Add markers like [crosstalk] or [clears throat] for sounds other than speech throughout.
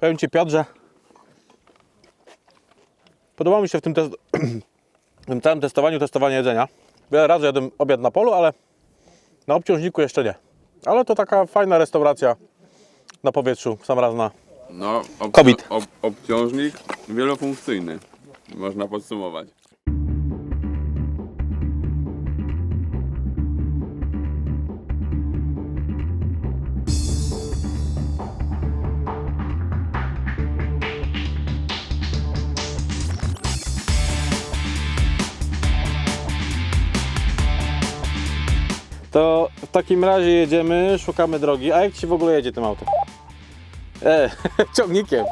Powiem Ci Piotr, że podoba mi się w tym, test... [clears throat] w tym całym testowaniu testowanie jedzenia. Wiele razy jadłem obiad na polu, ale na obciążniku jeszcze nie. Ale to taka fajna restauracja na powietrzu, sam raz na... No, Kobit. Ob- obciążnik wielofunkcyjny. Można podsumować. To w takim razie jedziemy, szukamy drogi. A jak Ci w ogóle jedzie tym autem? E, [laughs] ciągnikiem.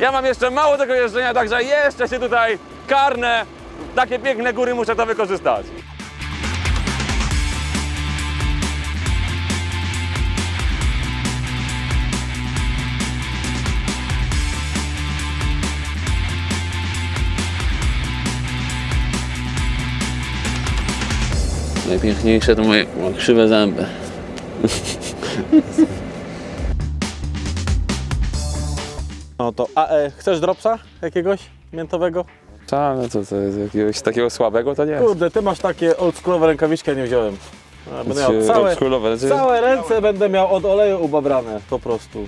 Ja mam jeszcze mało tego jeżdżenia, także jeszcze się tutaj karnę. Takie piękne góry muszę to wykorzystać. Najpiękniejsze to moje krzywe zęby. No to, a e, chcesz dropsa jakiegoś miętowego? Tak, no to, to jest jakiegoś takiego słabego to nie jest. Kurde, Ty masz takie oldschoolowe rękawiczki, nie wziąłem. A, Będę miał Znaczy, całe, oldschoolowe, znaczy- całe ręce będę miał od oleju ubabrane po prostu.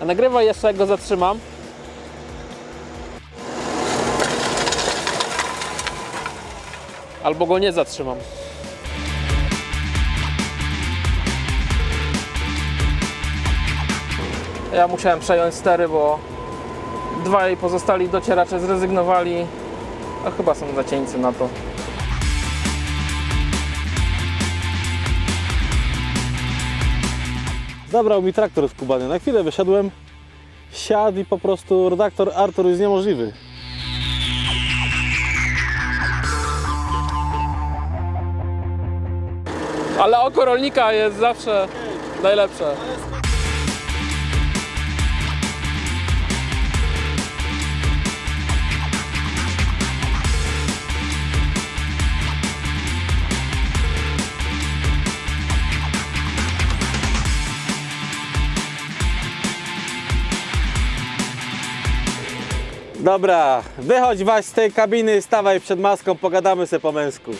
A nagrywaj jeszcze, jak go zatrzymam. Albo go nie zatrzymam. Ja musiałem przejąć stery, bo dwaj pozostali docieracze zrezygnowali. A chyba są zacieńcy na to. Zabrał mi traktor skubany. Na chwilę wyszedłem, siadł i po prostu redaktor Artur jest niemożliwy. Ale oko rolnika jest zawsze najlepsze. Dobra, wychodź Waś z tej kabiny, stawaj przed maską, pogadamy sobie po męsku.